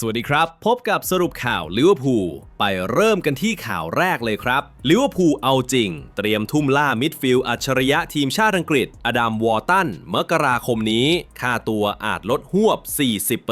สวัสดีครับ พบกับสรุปข่าวลิเวอร์พูลไปเริ่มกันที่ข่าวแรกเลยครับลิเวอร์พูลเอาจริง เตรียมทุ่มล่ามิดฟิลด์อัจฉริยะทีมชาติอังกฤษ อดัมวอร์ตันมกราคมนี้ ค่าตัวอาจลดหวบ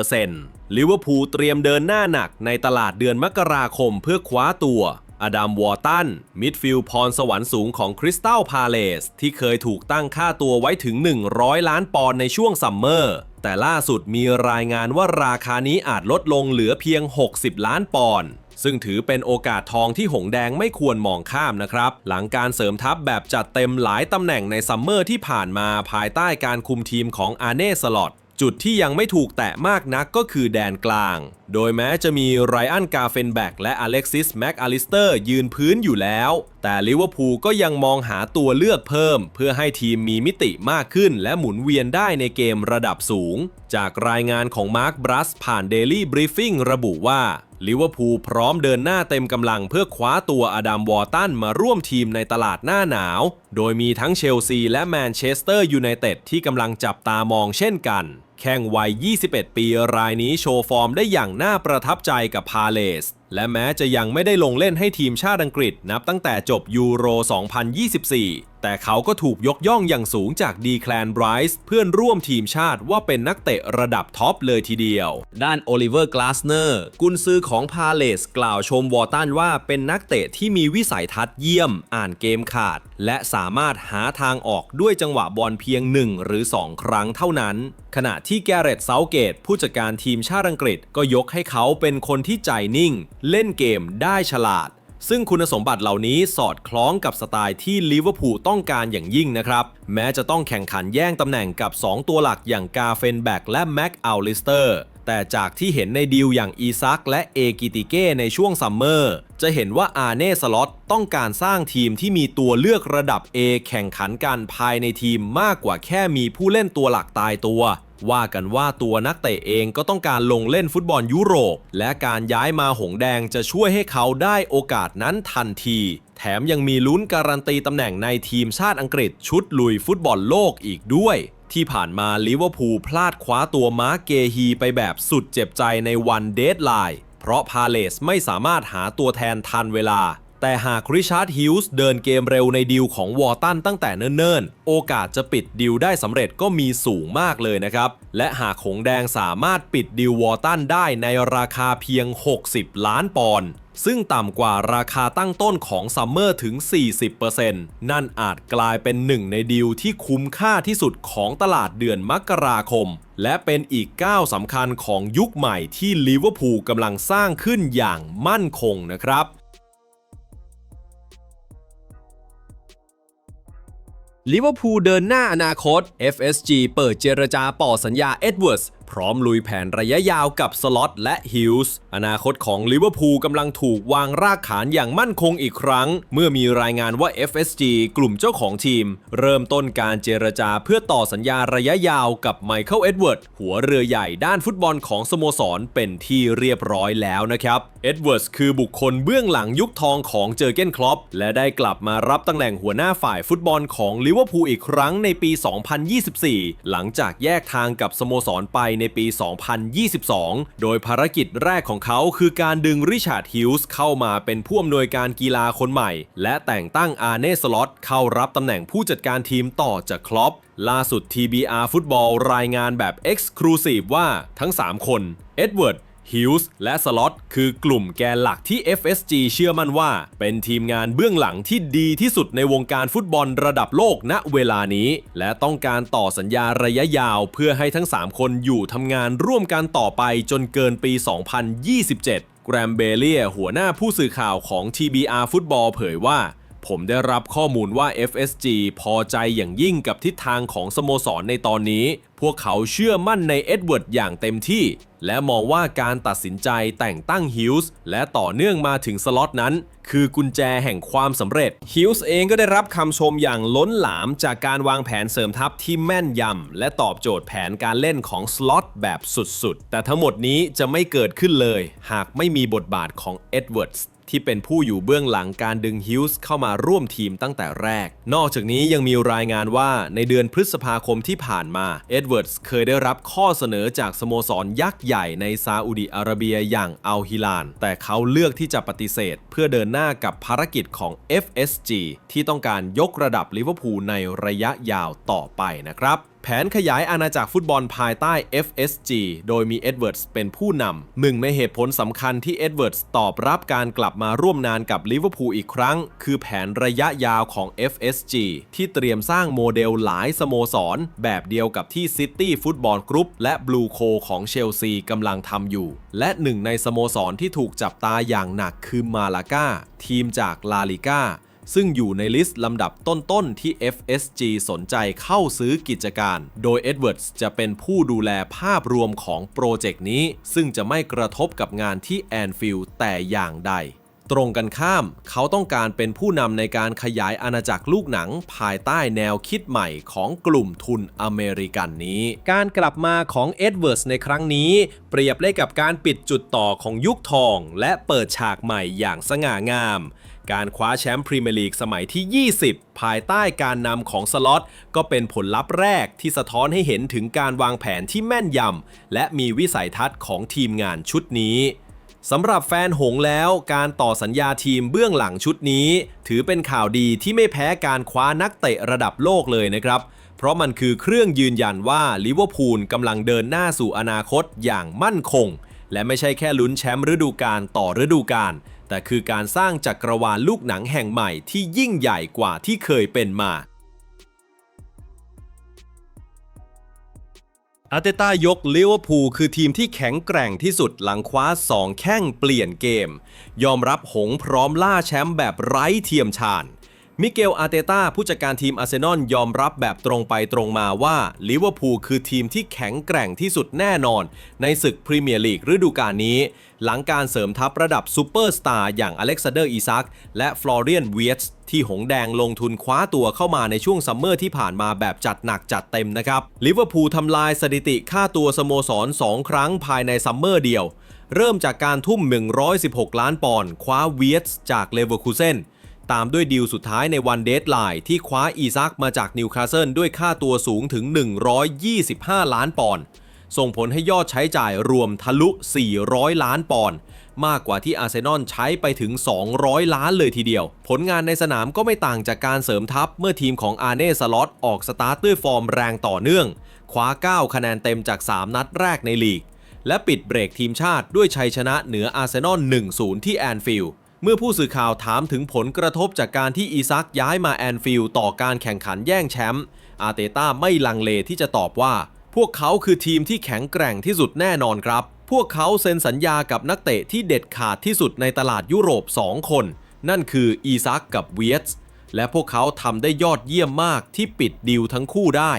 40%ลิเวอร์พูลเตรียมเดินหน้าหนักในตลาดเดือนมกราคมเพื่อคว้าตัวอดัมวอร์ตัน มิดฟิลด์พรสวรรค์สูงของคริสตัลพาเลสที่เคยถูกตั้งค่าตัวไว้ถึง 100 ล้านปอนด์ในช่วงซัมเมอร์ แต่ล่าสุดมีรายงานว่าราคานี้อาจลดลงเหลือเพียง 60 ล้านปอนด์ซึ่งถือเป็นโอกาสทองที่หงแดงไม่ควรมองข้ามนะครับ หลังการเสริมทัพแบบจัดเต็มหลายตำแหน่งในซัมเมอร์ที่ผ่านมาภายใต้การคุมทีมของอาเน่สลอต จุดที่ยังไม่ถูกแตะมากนักก็คือแดนกลาง โดยแม้จะมีไรอันกาเฟนแบกและอเล็กซิสแม็กอลิสเตอร์ยืนพื้นอยู่แล้ว แต่ลิเวอร์พูลก็ยังมองหาตัวเลือกเพิ่ม เพื่อให้ทีมมีมิติมากขึ้นและหมุนเวียนได้ในเกมระดับสูง จากรายงานของมาร์คบรัสผ่าน Daily Briefing ระบุว่า ลิเวอร์พูลพร้อมเดินหน้าเต็มกำลังเพื่อคว้าตัวอดัมวอร์ตันมาร่วมทีมในตลาดหน้าหนาว โดยมีทั้งเชลซีและแมนเชสเตอร์ยูไนเต็ดที่กำลังจับตามองเช่นกัน แข้งวัย 21 ปีรายนี้โชว์ฟอร์มได้อย่างน่าประทับใจกับพาเลส และแม้จะยังไม่ได้ลงเล่นให้ทีมชาติอังกฤษนับตั้งแต่จบยูโร 2024 แต่เขาก็ถูกยกย่องอย่างสูงจากดีแคลนไบรส์เพื่อนร่วมทีมชาติว่าเป็นนักเตะระดับท็อปเลยทีเดียว ด้านโอลิเวอร์กลาสเนอร์กุนซือของพาเลสกล่าวชมวอตันว่าเป็นนักเตะที่มีวิสัยทัศน์เยี่ยม อ่านเกมขาด และสามารถหาทางออกด้วยจังหวะบอลเพียง 1 หรือ 2 ครั้งเท่านั้น ขณะที่แกเรตเซาเกต ผู้จัดการทีมชาติอังกฤษก็ยกให้เขาเป็นคนที่ใจนิ่ง เล่นเกมได้ฉลาด ซึ่งคุณสมบัติเหล่านี้สอดคล้องกับสไตล์ที่ลิเวอร์พูลต้องการอย่างยิ่งนะครับ แม้จะต้องแข่งขันแย่งตำแหน่งกับ 2 ตัวหลักอย่างกาเฟนแบกและแม็กอัลลิสเตอร์แต่จากที่เห็นในดีลอย่างอีซักและเอกิติเก้ในช่วงซัมเมอร์ จะเห็นว่าอาเน่สล็อตต้องการสร้างทีมที่มีตัวเลือกระดับ A แข่งขันกันภายในทีมมากกว่าแค่มีผู้เล่นตัวหลักตายตัว ว่ากันว่าตัวนักเตะเองก็ต้องการลงเล่นฟุตบอลยุโรป และการย้ายมาหงแดงจะช่วยให้เขาได้โอกาสนั้นทันที แถมยังมีลุ้นการันตีตำแหน่งในทีมชาติอังกฤษชุดลุยฟุตบอลโลกอีกด้วยที่ผ่านมาลิเวอร์พูลพลาดคว้าตัวมาร์เกฮีไปแบบสุดเจ็บใจในวันเดดไลน์ เพราะพาเลสไม่สามารถหาตัวแทนทันเวลา แต่หากริชาร์ดฮิลส์เดินเกมเร็วในดีลของวอร์ตันตั้งแต่เนิ่นๆ โอกาสจะปิดดีลได้สำเร็จก็มีสูงมากเลยนะครับ และหากหงแดงสามารถปิดดีลวอร์ตันได้ในราคาเพียง 60 ล้านปอนด์ซึ่งต่ำกว่าราคาตั้งต้นของซัมเมอร์ถึง 40%นั่นอาจกลายเป็นหนึ่งในดีลที่คุ้มค่าที่สุดของตลาดเดือนมกราคม และเป็นอีกก้าวสำคัญของยุคใหม่ที่ลิเวอร์พูลกำลังสร้างขึ้นอย่างมั่นคงนะครับ ลิเวอร์พูลเดินหน้าอนาคต FSG เปิดเจรจาต่อสัญญาเอ็ดเวิร์ดพร้อมลุยแผนระยะยาวกับสล็อตและฮิลส์อนาคตของลิเวอร์พูลกำลังถูกวางรากฐานอย่างมั่นคงอีกครั้ง เมื่อมีรายงานว่า FSG กลุ่มเจ้าของทีม เริ่มต้นการเจรจาเพื่อต่อสัญญาระยะยาวกับไมเคิลเอ็ดเวิร์ดหัวเรือใหญ่ด้านฟุตบอลของสโมสรเป็นที่เรียบร้อยแล้วนะครับเอ็ดเวิร์ดคือบุคคลเบื้องหลังยุคทองของเจอเก้นคลอปและได้กลับมารับตำแหน่งหัวหน้าฝ่ายฟุตบอลของลิเวอร์พูลอีกครั้งในปี 2024 หลังจากแยกทางกับสโมสรไปในปี 2022 โดยภารกิจแรกของเขาคือการดึงริชาร์ดฮิลส์เข้ามาเป็นผู้อำนวยการกีฬาคนใหม่ และแต่งตั้งอาเน่สล็อตเข้ารับตำแหน่งผู้จัดการทีมต่อจากคลอปล่าสุด TBR ฟุตบอลรายงานแบบ Exclusive ว่าทั้ง 3 คน เอ็ดเวิร์ด ฮิลส์และสล็อตคือกลุ่มแกนหลักที่ FSG เชื่อมั่นว่า เป็นทีมงานเบื้องหลังที่ดีที่สุดในวงการฟุตบอลระดับโลกณเวลานี้ และต้องการต่อสัญญาระยะยาว เพื่อให้ทั้ง 3 คนอยู่ทำงานร่วมกันต่อไปจนเกินปี 2027แกรมเบเลียหัวหน้าผู้สื่อข่าวของ TBR ฟุตบอลเผยว่า ผมได้รับข้อมูลว่า FSG พอใจอย่างยิ่งกับทิศทางของสโมสรในตอนนี้ วกเขาเชื่อมั่นในเอ็ดเวิร์ดอย่างเต็มที่ และมองว่าการตัดสินใจแต่งตั้งฮิลส์และต่อเนื่องมาถึงสล็อตนั้น คือกุญแจแห่งความสำเร็จฮิลส์เองก็ได้รับคำชมอย่างล้นหลามจากการวางแผนเสริมทัพที่แม่นยำและตอบโจทย์แผนการเล่นของสล็อตแบบสุดๆ แต่ทั้งหมดนี้จะไม่เกิดขึ้นเลย หากไม่มีบทบาทของเอ็ดเวิร์ด ที่เป็นผู้อยู่เบื้องหลังการดึงฮิลส์เข้ามาร่วมทีมตั้งแต่แรก นอกจากนี้ยังมีรายงานว่าในเดือนพฤษภาคมที่ผ่านมาเอ็ดเวิร์ดส์เคยได้รับข้อเสนอจากสโมสรยักษ์ใหญ่ในซาอุดิอาระเบียอย่างอัลฮิลาน แต่เขาเลือกที่จะปฏิเสธ เพื่อเดินหน้ากับภารกิจของ FSG ที่ต้องการยกระดับลิเวอร์พูลในระยะยาวต่อไปนะครับ แผนขยายอาณาจักรฟุตบอลภายใต้ FSG โดยมีเอ็ดเวิร์ดสเป็นผู้นำหนึ่งในเหตุผลสำคัญที่เอ็ดเวิร์ดสตอบรับการกลับมาร่วมงานกับลิเวอร์พูลอีกครั้ง คือแผนระยะยาวของ FSG ที่เตรียมสร้างโมเดลหลายสโมสร แบบเดียวกับที่ซิตี้ฟุตบอลกรุ๊ปและบลูโคของเชลซีกำลังทำอยู่ และหนึ่งในสโมสรที่ถูกจับตาอย่างหนักคือมาลาก้าทีมจากลาลิก้า ซึ่งอยู่ในลิสต์ลำดับต้นๆ ที่ FSG สนใจเข้าซื้อกิจการ โดยเอ็ดเวิร์ดจะเป็นผู้ดูแลภาพรวมของโปรเจกต์นี้ ซึ่งจะไม่กระทบกับงานที่แอนฟิลด์แต่อย่างใด ตรงกันข้าม เขาต้องการเป็นผู้นำในการขยายอาณาจักรลูกหนัง ภายใต้แนวคิดใหม่ของกลุ่มทุนอเมริกันนี้ การกลับมาของเอ็ดเวิร์ดในครั้งนี้ เปรียบได้กับการปิดจุดต่อของยุคทอง และเปิดฉากใหม่อย่างสง่างาม การคว้าแชมป์พรีเมียร์ลีกสมัยที่ 20 ภายใต้การนำของสล็อต ก็เป็นผลลัพธ์แรกที่สะท้อนให้เห็นถึงการวางแผนที่แม่นยำและมีวิสัยทัศน์ของทีมงานชุดนี้ สำหรับแฟนหงแล้วการต่อสัญญาทีมเบื้องหลังชุดนี้ ถือเป็นข่าวดีที่ไม่แพ้การคว้านักเตะระดับโลกเลยนะครับ เพราะมันคือเครื่องยืนยันว่าลิเวอร์พูลกำลังเดินหน้าสู่อนาคตอย่างมั่นคง และไม่ใช่แค่ลุ้นแชมป์ฤดูกาลต่อฤดูกาลแต่คือการสร้างจักรวาลลูกหนังแห่งใหม่ที่ยิ่งใหญ่กว่าที่เคยเป็นมา อาร์เตต้ายกลิเวอร์พูลคือทีมที่แข็งแกร่งที่สุดหลังคว้า 2 แข้งเปลี่ยนเกม ยอมรับหงพร้อมล่าแชมป์แบบไร้เทียมชาญ มิเกล อาร์เตต้าผู้จัดการทีมอาร์เซนอลยอมรับแบบตรงไปตรงมาว่าลิเวอร์พูลคือทีมที่แข็งแกร่งที่สุดแน่นอน ในศึกพรีเมียร์ลีกฤดูกาลนี้ หลังการเสริมทัพระดับซูเปอร์สตาร์อย่างอเล็กซานเดอร์อีซักและฟลอเรียนเวียสที่หงแดงลงทุนคว้าตัวเข้ามาในช่วงซัมเมอร์ที่ผ่านมาแบบจัดหนักจัดเต็มนะครับลิเวอร์พูลทำลายสถิติค่าตัวสโมสร 2 ครั้งภายในซัมเมอร์เดียว เริ่มจากการทุ่ม 116 ล้านปอนด์คว้าเวียสจากเลเวอร์คูเซน ตามด้วยดีลสุดท้ายในวันเดทไลน์ที่คว้าอีซักมาจากนิวคาสเซิลด้วยค่าตัวสูงถึง 125 ล้านปอนด์ส่งผลให้ยอดใช้จ่ายรวมทะลุ 400 ล้านปอนด์มากกว่าที่อาร์เซนอลใช้ไปถึง 200 ล้านเลยทีเดียว ผลงานในสนามก็ไม่ต่างจากการเสริมทัพเมื่อทีมของอาร์เน่สล็อตออกสตาร์ทด้วยฟอร์มแรงต่อเนื่อง คว้า 9 คะแนนเต็มจาก 3 นัดแรกในลีก และปิดเบรกทีมชาติด้วยชัยชนะเหนืออาร์เซนอล 1-0 ที่แอนฟิลด์ เมื่อผู้สื่อข่าวถามถึงผลกระทบจากการที่อีซักย้ายมาแอนฟิลด์ต่อการแข่งขันแย่งแชมป์อาเตต้าไม่ลังเลที่จะตอบว่า พวกเขาคือทีมที่แข็งแกร่งที่สุดแน่นอนครับ พวกเขาเซ็นสัญญากับนักเตะที่เด็ดขาดที่สุดในตลาดยุโรป 2 คน นั่นคืออีซักกับเวียสและพวกเขาทำได้ยอดเยี่ยมมากที่ปิดดีลทั้งคู่ได้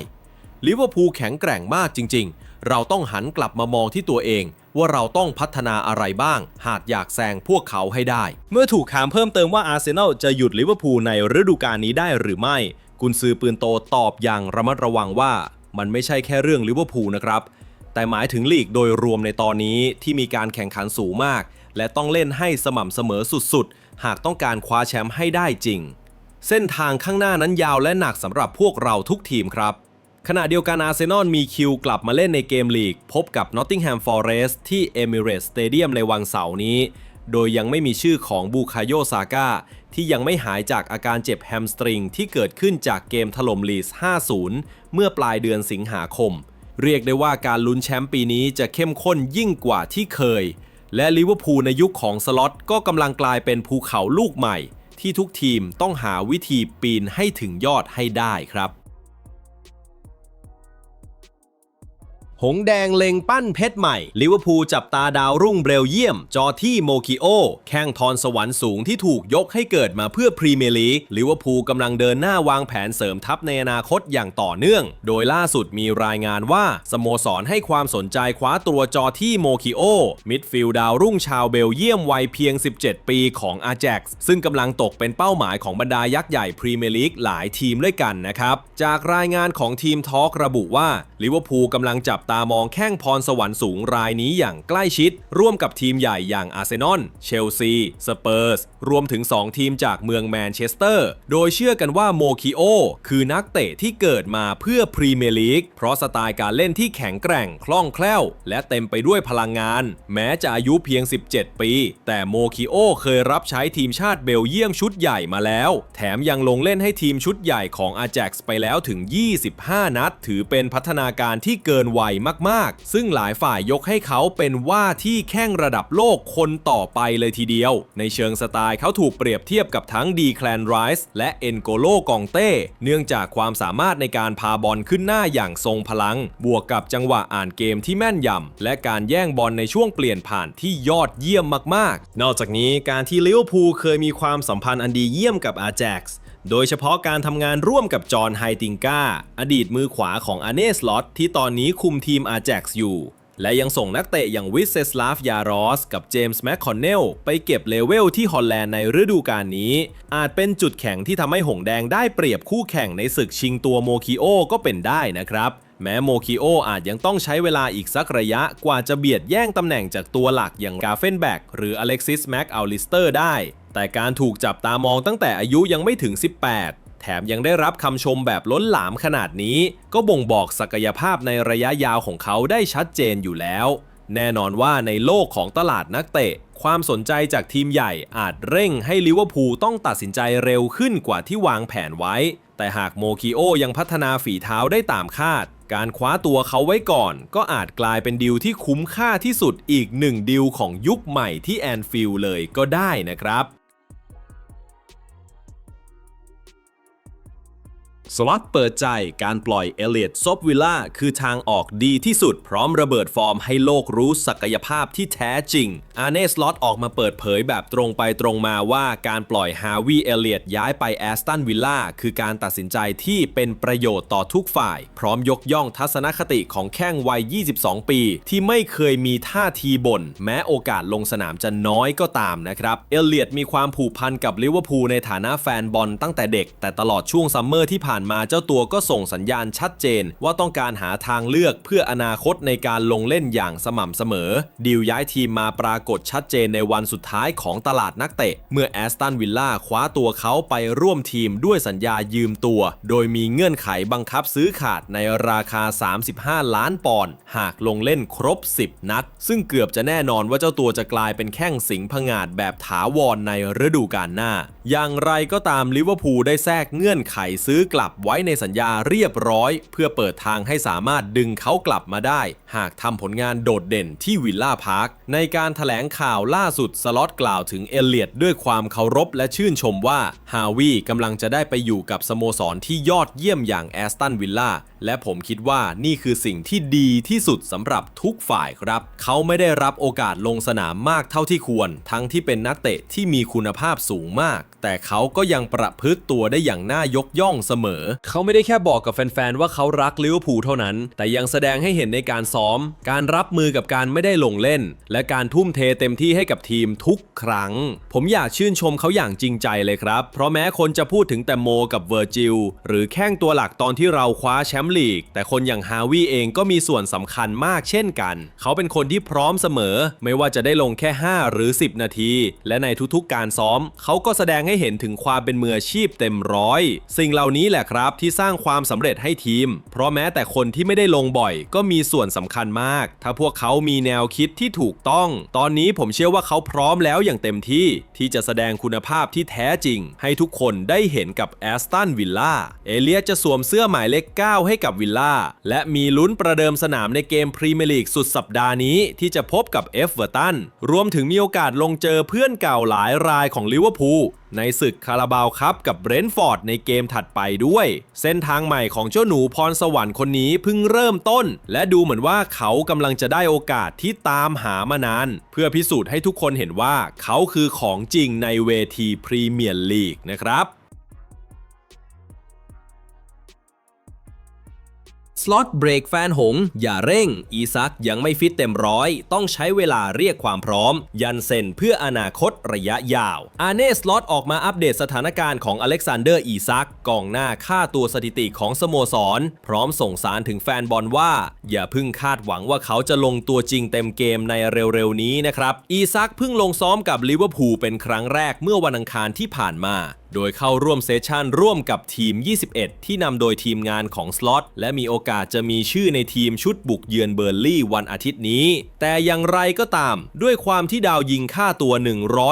ลิเวอร์พูลแข็งแกร่งมากจริง ๆ เราต้องหันกลับมามองที่ตัวเอง ว่าเราต้องพัฒนาอะไรบ้าง หากอยากแซงพวกเขาให้ได้ เมื่อถูกถามเพิ่มเติมว่าอาร์เซนอลจะหยุดลิเวอร์พูลในฤดูกาลนี้ได้หรือไม่ กุนซือปืนโตตอบอย่างระมัดระวังว่า มันไม่ใช่แค่เรื่องลิเวอร์พูลนะครับ แต่หมายถึงลีกโดยรวมในตอนนี้ที่มีการแข่งขันสูงมาก และต้องเล่นให้สม่ำเสมอสุดๆ หากต้องการคว้าแชมป์ให้ได้จริง เส้นทางข้างหน้านั้นยาวและหนักสำหรับพวกเราทุกทีมครับ ขณะเดียวกันอาร์เซนอลมีคิวกลับมาเล่นในเกมลีก พบกับ Nottingham Forest ที่ Emirates Stadium ในวันเสาร์นี้ โดยยังไม่มีชื่อของบูคาโยซาก้าที่ยังไม่หายจากอาการเจ็บแฮมสตริงที่เกิดขึ้นจากเกมถล่มลีส 5-0 เมื่อปลายเดือนสิงหาคม เรียกได้ว่าการลุ้นแชมป์ปีนี้จะเข้มข้นยิ่งกว่าที่เคย และลิเวอร์พูลในยุคของสล็อตก็กำลังกลายเป็นภูเขาลูกใหม่ ที่ทุกทีมต้องหาวิธีปีนให้ถึงยอดให้ได้ครับ งแดงเล็งปั้นเพชรใหม่ ลิเวอร์พูลจับตาดาวรุ่งเบลเยียม จอที่โมคิโอ แข้งทอนสวรรค์สูงที่ถูกยกให้เกิดมาเพื่อพรีเมียร์ลีก ลิเวอร์พูลกำลังเดินหน้าวางแผนเสริมทัพในอนาคตอย่างต่อเนื่อง โดยล่าสุดมีรายงานว่า สโมสรให้ความสนใจคว้าตัวจอที่โมคิโอ มิดฟิลด์ดาวรุ่งชาวเบลเยียมวัยเพียง 17 ปีของอาแจ็กซ์ซึ่งกำลังตกเป็นเป้าหมายของบรรดายักษ์ใหญ่พรีเมียร์ลีกหลายทีมด้วยกันนะครับ จากรายงานของทีมทอล์กระบุว่าลิเวอร์พูลกำลังจับตามองแข้งพรสวรรค์สูงรายนี้อย่างใกล้ชิด ร่วมกับทีมใหญ่อย่างอาร์เซนอล เชลซี สเปอร์ส รวมถึง 2 ทีมจากเมืองแมนเชสเตอร์ โดยเชื่อกันว่าโมคิโอคือนักเตะที่เกิดมาเพื่อพรีเมียร์ลีก เพราะสไตล์การเล่นที่แข็งแกร่ง คล่องแคล่ว และเต็มไปด้วยพลังงาน แม้จะอายุเพียง 17 ปี แต่โมคิโอเคยรับใช้ทีมชาติเบลเยียมชุดใหญ่มาแล้ว แถมยังลงเล่นให้ทีมชุดใหญ่ของอาแจ็กซ์ไปแล้วถึง 25 นัด ถือเป็นพัฒนาการที่เกินวัยมากๆ ซึ่งหลายฝ่ายยกให้เขาเป็นว่าที่แข้งระดับโลกคนต่อไปเลยทีเดียว ในเชิงสไตล์เขาถูกเปรียบเทียบกับทั้งดีแคลนไรส์และเอ็นโกโลกองเต้ เนื่องจากความสามารถในการพาบอลขึ้นหน้าอย่างทรงพลัง บวกกับจังหวะอ่านเกมที่แม่นยำและการแย่งบอลในช่วงเปลี่ยนผ่านที่ยอดเยี่ยมมากๆ นอกจากนี้การที่ลิเวอร์พูลเคยมีความสัมพันธ์อันดีเยี่ยมกับอาแจ็กซ์ โดยเฉพาะการทำงานร่วมกับจอห์นไฮติงกาอดีตมือขวาของอาเนสลอตที่ตอนนี้คุมทีมอาแจ็กซ์อยู่ และยังส่งนักเตะอย่างวิสเซสลาฟยารอสกับเจมส์แมคคอนเนลไปเก็บเลเวลที่ฮอลแลนด์ในฤดูกาลนี้ อาจเป็นจุดแข็งที่ทำให้หงแดงได้เปรียบคู่แข่งในศึกชิงตัวโมคิโอก็เป็นได้นะครับแม้โมคิโออาจยังต้องใช้เวลาอีกสักระยะกว่าจะเบียดแย่งตำแหน่งจากตัวหลักอย่างกาเฟนแบกหรืออเล็กซิสแม็กอัลลิสเตอร์ได้ แต่การถูกจับตามองตั้งแต่อายุยังไม่ถึง 18 แถมยังได้รับคำชมแบบล้นหลามขนาดนี้ ก็บ่งบอกศักยภาพในระยะยาวของเขาได้ชัดเจนอยู่แล้ว แน่นอนว่าในโลกของตลาดนักเตะ ความสนใจจากทีมใหญ่อาจเร่งให้ลิเวอร์พูลต้องตัดสินใจเร็วขึ้นกว่าที่วางแผนไว้ แต่หากโมคิโอยังพัฒนาฝีเท้าได้ตามคาดการคว้าตัวเขาไว้ก่อน ก็อาจกลายเป็นดีลที่คุ้มค่าที่สุดอีกหนึ่งดีลของยุคใหม่ที่แอนฟิลเลยก็ได้นะครับ สล็อตเปิดใจการปล่อยเอเลียดซบวิลล่าคือทางออกดีที่สุดพร้อมระเบิดฟอร์มให้โลกรู้ศักยภาพที่แท้จริง อาเนสล็อตออกมาเปิดเผยแบบตรงไปตรงมาว่าการปล่อยฮาวิเอเลียดย้ายไปแอสตันวิลล่าคือการตัดสินใจที่เป็นประโยชน์ต่อทุกฝ่าย พร้อมยกย่องทัศนคติของแข้งวัย 22 ปี ที่ไม่เคยมีท่าทีบ่นแม้โอกาสลงสนามจะน้อยก็ตามนะครับเอเลียดมีความผูกพันกับลิเวอร์พูลในฐานะแฟนบอลตั้งแต่เด็ก แต่ตลอดช่วงซัมเมอร์ที่ผ่านผ่านมาเจ้าตัวก็ส่งสัญญาณชัดเจน ว่าต้องการหาทางเลือกเพื่ออนาคตในการลงเล่นอย่างสม่ำเสมอ ดีลย้ายทีมมาปรากฏชัดเจนในวันสุดท้ายของตลาดนักเตะ เมื่อแอสตันวิลล่าคว้าตัวเขาไปร่วมทีมด้วยสัญญายืมตัว โดยมีเงื่อนไขบังคับซื้อขาดในราคา 35 ล้านปอนด์หากลงเล่นครบ 10 นัด ซึ่งเกือบจะแน่นอนว่าเจ้าตัวจะกลายเป็นแข้งสิงผงาดแบบถาวรในฤดูกาลหน้า อย่างไรก็ตามลิเวอร์พูลได้แทรกเงื่อนไขซื้อกลับไว้ในสัญญาเรียบร้อย เพื่อเปิดทางให้สามารถดึงเขากลับมาได้ หากทำผลงานโดดเด่นที่วิลล่าพาร์ค ในการถแถลงข่าวล่าสุดสล็อตกล่าวถึงเอเลียดด้วยความเคารพและชื่นชมว่าฮาวีกำลังจะได้ไปอยู่กับสโมสรที่ยอดเยี่ยมอย่างแอสตันวิลล่า และผมคิดว่านี่คือสิ่งที่ดีที่สุดสำหรับทุกฝ่ายครับ เขาไม่ได้รับโอกาสลงสนามมากเท่าที่ควร ทั้งที่เป็นนักเตะที่มีคุณภาพสูงมาก แต่เขาก็ยังประพฤติตัวได้อย่างน่ายกย่องเสมอ เขาไม่ได้แค่บอกกับแฟนๆว่าเขารักลิเวอร์พูลเท่านั้น แต่ยังแสดงให้เห็นในการซ้อม การรับมือกับการไม่ได้ลงเล่น และการทุ่มเทเต็มที่ให้กับทีมทุกครั้ง ผมอยากชื่นชมเขาอย่างจริงใจเลยครับ เพราะแม้คนจะพูดถึงแต่โมกับเวอร์จิลหรือแข้งตัวหลักตอนที่เราคว้าแชมป์ลีก แต่คนอย่างฮาวิเองก็มีส่วนสำคัญมากเช่นกัน เขาเป็นคนที่พร้อมเสมอ ไม่ว่าจะได้ลงแค่ 5 หรือ 10 นาที และในทุกๆการซ้อม เขาก็แสดงให้เห็นถึงความเป็นมืออาชีพเต็มร้อย สิ่งเหล่านี้แหละครับที่สร้างความสำเร็จให้ทีม เพราะแม้แต่คนที่ไม่ได้ลงบ่อย ก็มีส่วนสำคัญมาก ถ้าพวกเขามีแนวคิดที่ถูกต้อง ตอนนี้ผมเชื่อว่าเขาพร้อมแล้วอย่างเต็มที่ที่จะแสดงคุณภาพที่แท้จริง ให้ทุกคนได้เห็นกับแอสตันวิลล่าเอเลียจะสวมเสื้อหมายเลข9ให้กับวิลล่า และมีลุ้นประเดิมสนามในเกมพรีเมียร์ลีกสุดสัปดาห์นี้ที่จะพบกับเอฟเวอร์ตัน รวมถึงมีโอกาสลงเจอเพื่อนเก่าหลายรายของลิเวอร์พูลในศึกคาราบาวครับกับเบรนท์ฟอร์ดในเกมถัดไปด้วย เส้นทางใหม่ของเจ้าหนูพรสวรรค์คนนี้เพิ่งเริ่มต้น และดูเหมือนว่าเขากำลังจะได้โอกาสที่ตามหามานาน เพื่อพิสูจน์ให้ทุกคนเห็นว่าเขาคือของจริงในเวทีพรีเมียร์ลีกนะครับ สล็อตเบรกแฟนหง อย่าเร่ง อีซักยังไม่ฟิตเต็มร้อย ต้องใช้เวลาเรียกความพร้อม ยันเซนเพื่ออนาคตระยะยาว อาเน่สล็อตออกมาอัปเดตสถานการณ์ของอเล็กซานเดอร์อีซักกองหน้าค่าตัวสถิติของสโมสร พร้อมส่งสารถึงแฟนบอลว่า อย่าเพิ่งคาดหวังว่าเขาจะลงตัวจริงเต็มเกมในเร็วๆนี้นะครับอีซักเพิ่งลงซ้อมกับลิเวอร์พูลเป็นครั้งแรกเมื่อวันอังคารที่ผ่านมา โดยเข้าร่วมเซสชันร่วมกับทีม 21 ที่นำโดยทีมงานของสล็อตและมีโอกาสจะมีชื่อในทีมชุดบุกเยือนเบอร์ลี่วันอาทิตย์นี้ แต่อย่างไรก็ตาม ด้วยความที่ดาวยิงค่าตัว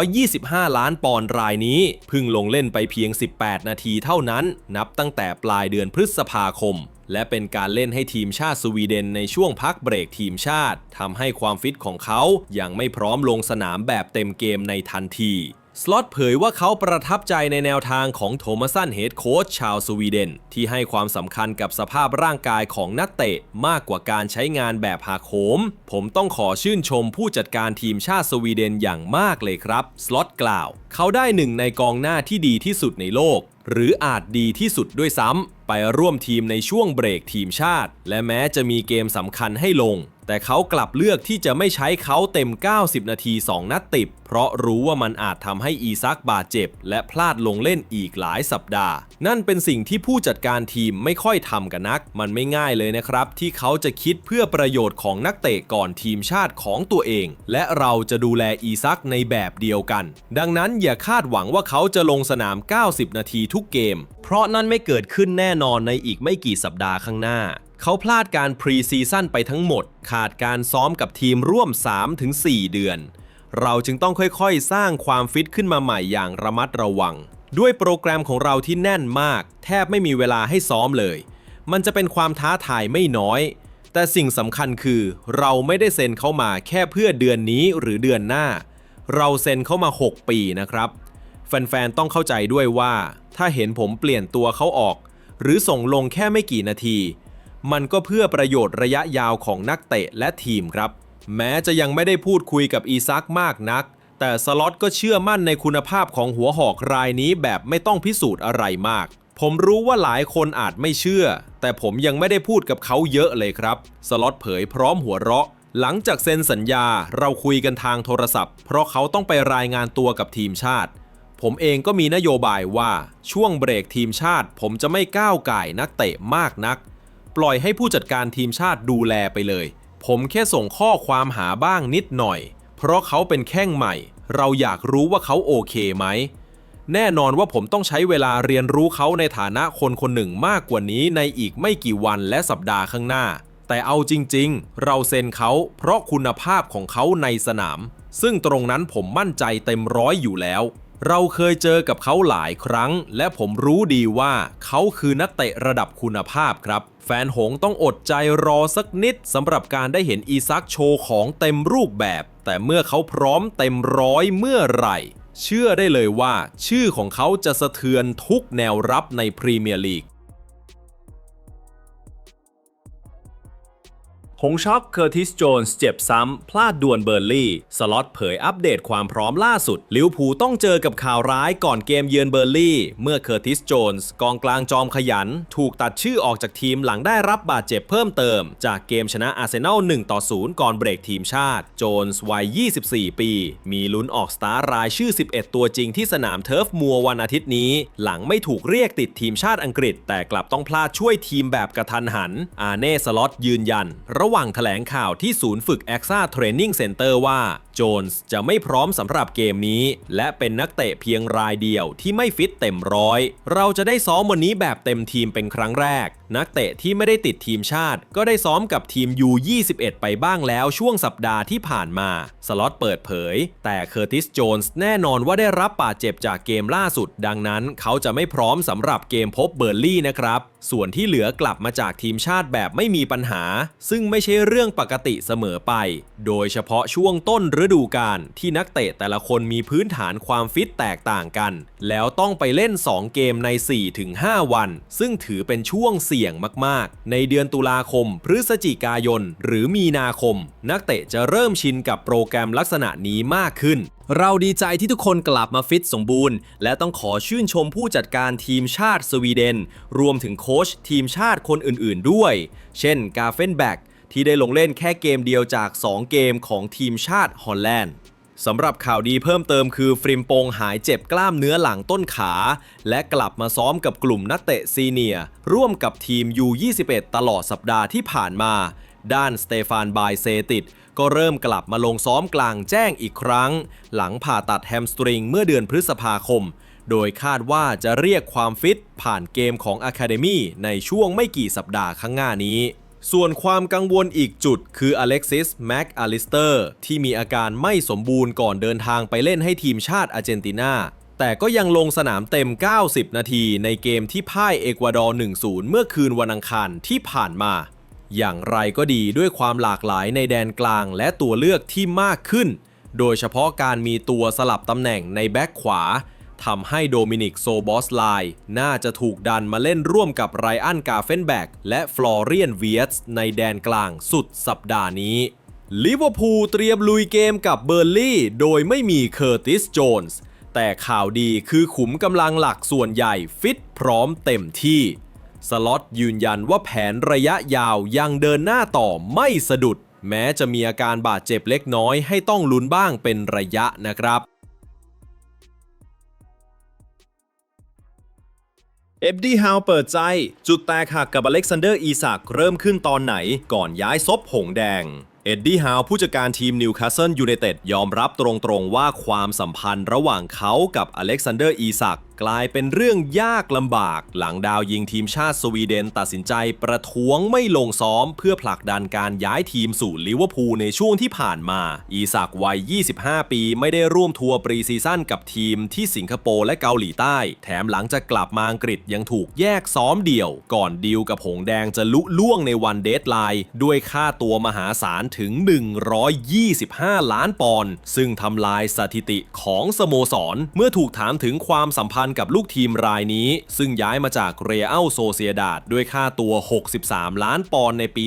125 ล้านปอนด์รายนี้เพิ่งลงเล่นไปเพียง 18 นาทีเท่านั้น นับตั้งแต่ปลายเดือนพฤษภาคมและเป็นการเล่นให้ทีมชาติสวีเดนในช่วงพักเบรกทีมชาติทำให้ความฟิตของเขายังไม่พร้อมลงสนามแบบเต็มเกมในทันที สล็อตเผยว่าเขาประทับใจในแนวทางของโทมัสันเฮดโค้ชชาวสวีเดน ที่ให้ความสำคัญกับสภาพร่างกายของนักเตะ มากกว่าการใช้งานแบบหักโหม ผมต้องขอชื่นชมผู้จัดการทีมชาติสวีเดนอย่างมากเลยครับ สล็อตกล่าว เขาได้หนึ่งในกองหน้าที่ดีที่สุดในโลก หรืออาจดีที่สุดด้วยซ้ำไปร่วมทีมในช่วงเบรกทีมชาติ และแม้จะมีเกมสำคัญให้ลง แต่เขากลับเลือกที่จะไม่ใช้เขาเต็ม 90 นาที 2 นัดติด เพราะรู้ว่ามันอาจทำให้อีซักบาดเจ็บ และพลาดลงเล่นอีกหลายสัปดาห์ นั่นเป็นสิ่งที่ผู้จัดการทีมไม่ค่อยทำกันนัก มันไม่ง่ายเลยนะครับ ที่เขาจะคิดเพื่อประโยชน์ของนักเตะก่อนทีมชาติของตัวเอง และเราจะดูแลอีซักในแบบเดียวกัน ดังนั้นอย่าคาดหวังว่าเขาจะลงสนาม 90 นาทีทุกเกม เพราะนั่นไม่เกิดขึ้นแน่นอนในอีกไม่กี่สัปดาห์ข้างหน้า เขาพลาดการพรีซีซั่นไปทั้งหมด ขาดการซ้อมกับทีมร่วม 3-4 เดือน เราจึงต้องค่อยๆ สร้างความฟิตขึ้นมาใหม่อย่างระมัดระวัง ด้วยโปรแกรมของเราที่แน่นมาก แทบไม่มีเวลาให้ซ้อมเลย มันจะเป็นความท้าทายไม่น้อย แต่สิ่งสำคัญคือ เราไม่ได้เซ็นเข้ามาแค่เพื่อเดือนนี้หรือเดือนหน้า เราเซ็นเข้ามา 6 ปีนะครับ แฟนๆต้องเข้าใจด้วยว่า ถ้าเห็นผมเปลี่ยนตัวเขาออก หรือส่งลงแค่ไม่กี่นาที มันก็เพื่อประโยชน์ระยะยาวของนักเตะและทีมครับ แม้จะยังไม่ได้พูดคุยกับอีซักมากนัก แต่สล็อตก็เชื่อมั่นในคุณภาพของหัวหอกรายนี้แบบไม่ต้องพิสูจน์อะไรมาก ผมรู้ว่าหลายคนอาจไม่เชื่อ แต่ผมยังไม่ได้พูดกับเขาเยอะเลยครับ สล็อตเผยพร้อมหัวเราะ หลังจากเซ็นสัญญาเราคุยกันทางโทรศัพท์ เพราะเขาต้องไปรายงานตัวกับทีมชาติผมเองก็มีนโยบายว่าช่วงเบรกทีมชาติ ผมจะไม่ก้าวไก่นักเตะมากนัก ปล่อยให้ผู้จัดการทีมชาติดูแลไปเลย ผมแค่ส่งข้อความหาบ้างนิดหน่อย เพราะเขาเป็นแข้งใหม่ เราอยากรู้ว่าเขาโอเคไหม แน่นอนว่าผมต้องใช้เวลาเรียนรู้เขาในฐานะคนคนหนึ่งมากกว่านี้ในอีกไม่กี่วันและสัปดาห์ข้างหน้า แต่เอาจริงๆ เราเซ็นเขาเพราะคุณภาพของเขาในสนาม ซึ่งตรงนั้นผมมั่นใจเต็มร้อยอยู่แล้ว เราเคยเจอกับเขาหลายครั้ง และผมรู้ดีว่าเขาคือนักเตะระดับคุณภาพครับ แฟนหงต้องอดใจรอสักนิดสำหรับการได้เห็นอีซักโชว์ของเต็มรูปแบบ แต่เมื่อเขาพร้อมเต็มร้อยเมื่อไหร่ เชื่อได้เลยว่า ชื่อของเขาจะสะเทือนทุกแนวรับในพรีเมียร์ลีก หงช็อกเคอร์ติสโจนส์เจ็บซ้ำ พลาดดวลเบอร์ลี่ สล็อตเผยอัปเดตความพร้อมล่าสุด ลิวพูต้องเจอกับข่าวร้ายก่อนเกมเยือนเบอร์ลี่ เมื่อเคอร์ติสโจนส์กองกลางจอมขยัน ถูกตัดชื่อออกจากทีมหลังได้รับบาดเจ็บเพิ่มเติม จากเกมชนะอาร์เซนอล1ต่อ0ก่อนเบรกทีมชาติ โจนส์วัย 24 ปี มีลุ้นออกสตาร์รายชื่อ 11 ตัวจริงที่สนามเทิร์ฟมัววันอาทิตย์นี้ หลังไม่ถูกเรียกติดทีมชาติอังกฤษ แต่กลับต้องพลาดช่วยทีมแบบกระทันหัน อาเน่สล็อตยืนยันระหว่างถแถลงข่าวที่ศูนย์ฝึก a x a Training Center ว่าโจนส์จะไม่พร้อมสำหรับเกมนี้ และเป็นนักเตะเพียงรายเดียวที่ไม่ฟิตเต็มร้อย เราจะได้ซ้อมวันนี้แบบเต็มทีมเป็นครั้งแรก นักเตะที่ไม่ได้ติดทีมชาติ ก็ได้ซ้อมกับทีม U21 ไปบ้างแล้วช่วงสัปดาห์ที่ผ่านมา สล็อตเปิดเผย แต่เคอร์ติสโจนส์แน่นอนว่าได้รับบาดเจ็บจากเกมล่าสุด ดังนั้นเขาจะไม่พร้อมสำหรับเกมพบเบอร์ลี่นะครับส่วนที่เหลือกลับมาจากทีมชาติแบบไม่มีปัญหา ซึ่งไม่ใช่เรื่องปกติเสมอไป โดยเฉพาะช่วงต้นฤฤดูกาลที่นักเตะแต่ละคนมีพื้นฐานความฟิตแตกต่างกัน แล้วต้องไปเล่น 2 เกมใน 4-5 วัน ซึ่งถือเป็นช่วงเสี่ยงมากๆ ในเดือนตุลาคม พฤศจิกายน หรือมีนาคม นักเตะจะเริ่มชินกับโปรแกรมลักษณะนี้มากขึ้นเราดีใจที่ทุกคนกลับมาฟิตสมบูรณ์ และต้องขอชื่นชมผู้จัดการทีมชาติสวีเดน รวมถึงโค้ชทีมชาติคนอื่นๆด้วย เช่นกาเฟนแบก ที่ได้ลงเล่นแค่เกมเดียวจาก 2 เกมของทีมชาติฮอลแลนด์สำหรับข่าวดีเพิ่มเติมคือฟริมปงหายเจ็บกล้ามเนื้อหลังต้นขา และกลับมาซ้อมกับกลุ่มนักเตะซีเนียร์ร่วมกับทีม U21 ตลอดสัปดาห์ที่ผ่านมา ด้านสเตฟานบายเซติดก็เริ่มกลับมาลงซ้อมกลางแจ้งอีกครั้ง หลังผ่าตัดแฮมสตริงเมื่อเดือนพฤษภาคม โดยคาดว่าจะเรียกความฟิตผ่านเกมของ Academy ในช่วงไม่กี่สัปดาห์ข้างหน้านี้ ส่วนความกังวลอีกจุดคืออเล็กซิสแม็กอาลิสเตอร์ที่มีอาการไม่สมบูรณ์ก่อนเดินทางไปเล่นให้ทีมชาติอาร์เจนตินาแต่ก็ยังลงสนามเต็ม 90 นาทีในเกมที่พ่ายเอกวาดอร์ 1-0 เมื่อคืนวันอังคารที่ผ่านมา อย่างไรก็ดีด้วยความหลากหลายในแดนกลางและตัวเลือกที่มากขึ้น โดยเฉพาะการมีตัวสลับตำแหน่งในแบ็คขวา ทำให้โดมินิกโซบอสไลน่าจะถูกดันมาเล่นร่วมกับไรอันกาเฟนแบกและฟลอเรียนเวียสในแดนกลางสุดสัปดาห์นี้ลิเวอร์พูลเตรียมลุยเกมกับเบอร์ลี่ โดยไม่มีเคอร์ติสโจนส์แต่ข่าวดีคือขุมกำลังหลักส่วนใหญ่ฟิตพร้อมเต็มที่ สล็อตยืนยันว่าแผนระยะยาวยังเดินหน้าต่อไม่สะดุด แม้จะมีอาการบาดเจ็บเล็กน้อยให้ต้องลุ้นบ้างเป็นระยะนะครับ เอ็ดดี้ฮาวเปิดใจ จุดแตกหักกับอเล็กซานเดอร์อีสักเริ่มขึ้นตอนไหนก่อนย้ายซบหงแดง เอ็ดดี้ฮาวผู้จัดการทีมนิวคาสเซิลยูไนเต็ดยอมรับตรงๆว่าความสัมพันธ์ระหว่างเขากับอเล็กซานเดอร์อีสัก กลายเป็นเรื่องยากลำบาก หลังดาวยิงทีมชาติสวีเดนตัดสินใจประท้วงไม่ลงซ้อม เพื่อผลักดันการย้ายทีมสู่ลิเวอร์พูลในช่วงที่ผ่านมา อีสักวัย 25 ปีไม่ได้ร่วมทัวร์ปรีซีซั่นกับทีมที่สิงคโปร์และเกาหลีใต้ แถมหลังจากกลับมาอังกฤษยังถูกแยกซ้อมเดี่ยว ก่อนดีลกับหงแดงจะลุล่วงในวันเดทไลน์ด้วยค่าตัวมหาศาลถึง 125 ล้านปอนด์ซึ่งทำลายสถิติของสโมสร เมื่อถูกถามถึงความสัมพันธ์กับลูกทีมรายนี้ ซึ่งย้ายมาจากเรอัลโซเซียดาดด้วยค่าตัว 63 ล้านปอนด์ในปี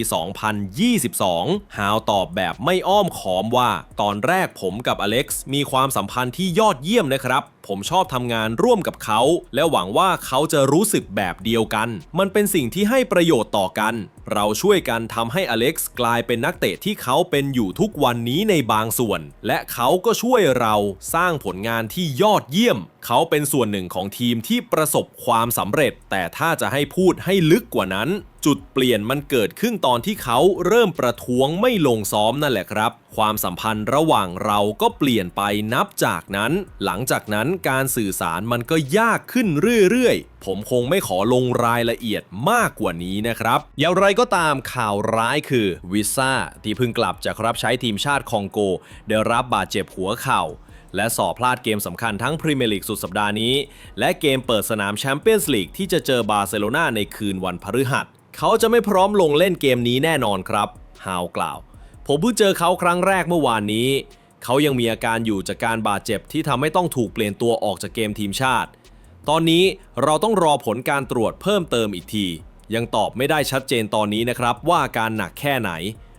2022 ฮาวตอบแบบไม่อ้อมขอมว่า ตอนแรกผมกับอเล็กซ์มีความสัมพันธ์ที่ยอดเยี่ยมนะครับผมชอบทำงานร่วมกับเขา และหวังว่าเขาจะรู้สึกแบบเดียวกัน มันเป็นสิ่งที่ให้ประโยชน์ต่อกัน เราช่วยกันทำให้อเล็กซ์กลายเป็นนักเตะที่เขาเป็นอยู่ทุกวันนี้ในบางส่วน และเขาก็ช่วยเราสร้างผลงานที่ยอดเยี่ยม เขาเป็นส่วนหนึ่งของทีมที่ประสบความสำเร็จ แต่ถ้าจะให้พูดให้ลึกกว่านั้น จุดเปลี่ยนมันเกิดขึ้นตอนที่เขาเริ่มประท้วงไม่ลงซ้อมนั่นแหละครับ ความสัมพันธ์ระหว่างเราก็เปลี่ยนไปนับจากนั้น หลังจากนั้นการสื่อสารมันก็ยากขึ้นเรื่อยๆ ผมคงไม่ขอลงรายละเอียดมากกว่านี้นะครับ อย่างไรก็ตามข่าวร้ายคือวิซ่าที่เพิ่งกลับจากรับใช้ทีมชาติคองโก ได้รับบาดเจ็บหัวเข่า และสอบพลาดเกมสำคัญทั้งพรีเมียร์ลีกสุดสัปดาห์นี้ และเกมเปิดสนามแชมเปี้ยนส์ลีกที่จะเจอบาร์เซโลนาในคืนวันพฤหัส เขาจะไม่พร้อมลงเล่นเกมนี้แน่นอนครับฮาวกล่าว ผมเพิ่งเจอเขาครั้งแรกเมื่อวานนี้ เขายังมีอาการอยู่จากการบาดเจ็บที่ทำให้ต้องถูกเปลี่ยนตัวออกจากเกมทีมชาติ ตอนนี้เราต้องรอผลการตรวจเพิ่มเติมอีกที ยังตอบไม่ได้ชัดเจนตอนนี้นะครับว่าอาการหนักแค่ไหน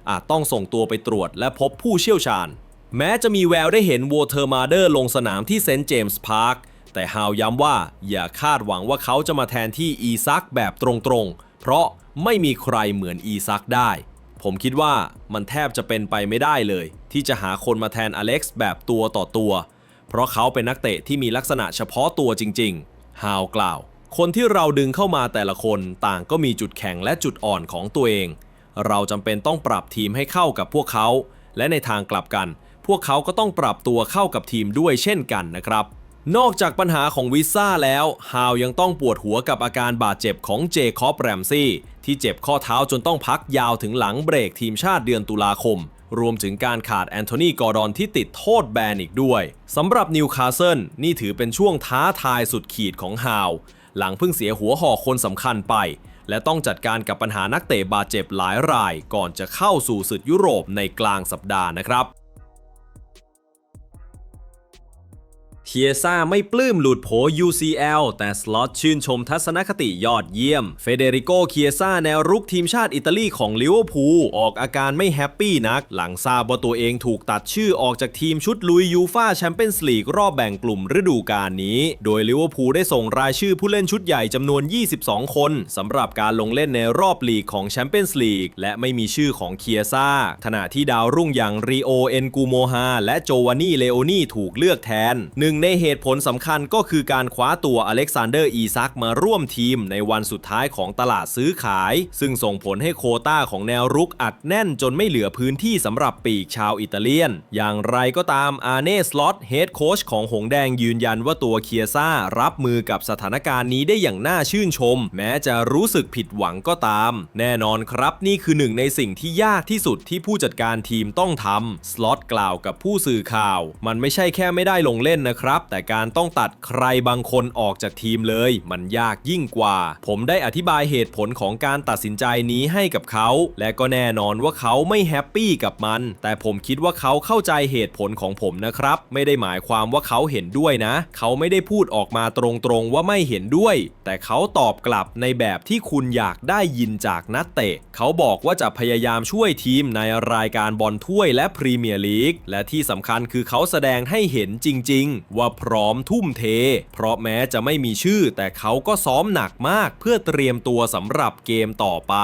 อาจต้องส่งตัวไปตรวจและพบผู้เชี่ยวชาญ แม้จะมีแววได้เห็นวอเทอร์มาเดอร์ลงสนามที่เซนต์เจมส์พาร์ค แต่ฮาวย้ำว่าอย่าคาดหวังว่าเขาจะมาแทนที่อีซักแบบตรงๆ เพราะไม่มีใครเหมือนอีซักได้ ผมคิดว่ามันแทบจะเป็นไปไม่ได้เลย ที่จะหาคนมาแทนอเล็กซ์แบบตัวต่อตัว เพราะเขาเป็นนักเตะที่มีลักษณะเฉพาะตัวจริงๆ ฮาวกล่าว คนที่เราดึงเข้ามาแต่ละคนต่างก็มีจุดแข็งและจุดอ่อนของตัวเอง เราจำเป็นต้องปรับทีมให้เข้ากับพวกเขา และในทางกลับกัน พวกเขาก็ต้องปรับตัวเข้ากับทีมด้วยเช่นกันนะครับ นอกจากปัญหาของวิซ่าแล้ว ฮาวยังต้องปวดหัวกับอาการบาดเจ็บของเจคอบแรมซี่ที่เจ็บข้อเท้าจนต้องพักยาวถึงหลังเบรกทีมชาติเดือนตุลาคม รวมถึงการขาดแอนโทนีกอร์ดอนที่ติดโทษแบนอีกด้วยสำหรับนิวคาสเซิลนี่ถือเป็นช่วงท้าทายสุดขีดของฮาวหลังเพิ่งเสียหัวหอกคนสำคัญไป และต้องจัดการกับปัญหานักเตะบาดเจ็บหลายราย ก่อนจะเข้าสู่ศึกยุโรปในกลางสัปดาห์นะครับ เคียซ่าไม่ปลื้มหลุดโผ UCL แต่สล็อตชื่นชมทัศนคติยอดเยี่ยม เฟเดริโกเคียซ่าแนวรุกทีมชาติอิตาลีของลิเวอร์พูลออกอาการไม่แฮปปี้นัก หลังทราบว่าตัวเองถูกตัดชื่อออกจากทีมชุดลุยยูฟ่าแชมเปี้ยนส์ลีกรอบแบ่งกลุ่มฤดูกาลนี้ โดยลิเวอร์พูลได้ส่งรายชื่อผู้เล่นชุดใหญ่จำนวน 22 คนสำหรับการลงเล่นในรอบลีกของแชมเปี้ยนส์ลีกและไม่มีชื่อของเคียซ่าขณะที่ดาวรุ่งอย่างริโอเอนกูโมฮาและโจวานนี่เลโอนี่ถูกเลือกแทนหนึ่งในเหตุผลสำคัญก็คือการคว้าตัวอเล็กซานเดอร์อีซักมาร่วมทีมในวันสุดท้ายของตลาดซื้อขาย ซึ่งส่งผลให้โคต้าของแนวรุกอัดแน่นจนไม่เหลือพื้นที่สำหรับปีกชาวอิตาเลียน อย่างไรก็ตามอาเน่สล็อตเฮดโค้ชของหงแดงยืนยันว่าตัวเคียซ่ารับมือกับสถานการณ์นี้ได้อย่างน่าชื่นชม แม้จะรู้สึกผิดหวังก็ตาม แน่นอนครับนี่คือหนึ่งในสิ่งที่ยากที่สุดที่ผู้จัดการทีมต้องทำสล็อตกล่าวกับผู้สื่อข่าว มันไม่ใช่แค่ไม่ได้ลงเล่นนะครับแต่การต้องตัดใครบางคนออกจากทีมเลย มันยากยิ่งกว่า ผมได้อธิบายเหตุผลของการตัดสินใจนี้ให้กับเขา และก็แน่นอนว่าเขาไม่แฮปปี้กับมัน แต่ผมคิดว่าเขาเข้าใจเหตุผลของผมนะครับ ไม่ได้หมายความว่าเขาเห็นด้วยนะ เขาไม่ได้พูดออกมาตรงๆว่าไม่เห็นด้วย แต่เขาตอบกลับในแบบที่คุณอยากได้ยินจากนักเตะ เขาบอกว่าจะพยายามช่วยทีมในรายการบอลถ้วยและพรีเมียร์ลีก และที่สำคัญคือเขาแสดงให้เห็นจริง ๆว่าพร้อมทุ่มเท เพราะแม้จะไม่มีชื่อ แต่เขาก็ซ้อมหนักมากเพื่อเตรียมตัวสำหรับเกมต่อไป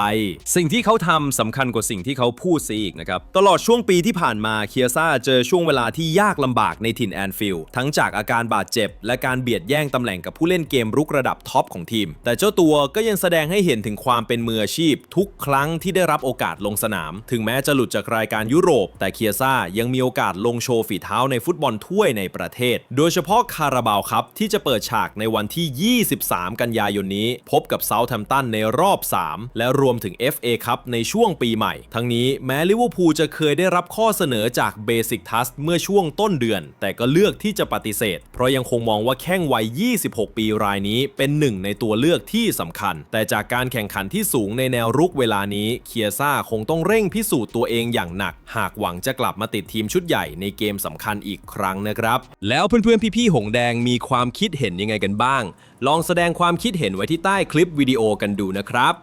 สิ่งที่เขาทำสำคัญกว่าสิ่งที่เขาพูดซะอีกนะครับ ตลอดช่วงปีที่ผ่านมาเคียซ่าเจอช่วงเวลาที่ยากลำบากในถิ่นแอนฟิลด์ทั้งจากอาการบาดเจ็บ และการเบียดแย่งตำแหน่งกับผู้เล่นเกมรุกระดับท็อปของทีม แต่เจ้าตัวก็ยังแสดงให้เห็นถึงความเป็นมืออาชีพ ทุกครั้งที่ได้รับโอกาสลงสนาม ถึงแม้จะหลุดจากรายการยุโรป แต่เคียซ่ายังมีโอกาสลงโชว์ฝีเท้าในฟุตบอลถ้วยในประเทศโดยยเฉพาะคาราบาวครับ ที่จะเปิดฉากในวันที่ 23 กันยายนนี้ พบกับเซาท์แฮมป์ตันในรอบ 3 และรวมถึง FA ครับในช่วงปีใหม่ ทั้งนี้แม้ลิเวอร์พูลจะเคยได้รับข้อเสนอจากเบสิกทัสเมื่อช่วงต้นเดือน แต่ก็เลือกที่จะปฏิเสธ เพราะยังคงมองว่าแข้งวัย 26 ปีรายนี้เป็นหนึ่งในตัวเลือกที่สำคัญ แต่จากการแข่งขันที่สูงในแนวรุกเวลานี้เคียซ่าคงต้องเร่งพิสูจน์ตัวเองอย่างหนัก หากหวังจะกลับมาติดทีมชุดใหญ่ในเกมสำคัญอีกครั้งนะครับ แล้วเพื่อนอนๆ พี่ๆ หงแดงมีความคิดเห็นยังไงกันบ้าง ลองแสดงความคิดเห็นไว้ที่ใต้คลิปวิดีโอกันดูนะครับ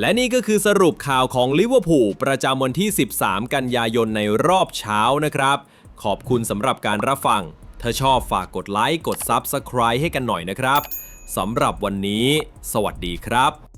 และนี่ก็คือสรุปข่าวของลิเวอร์พูลประจำวันที่ 13 กันยายนในรอบเช้านะครับ ขอบคุณสำหรับการรับฟัง ถ้าชอบฝากกดไลค์ กด Subscribe ให้กันหน่อยนะครับสำหรับวันนี้ สวัสดีครับ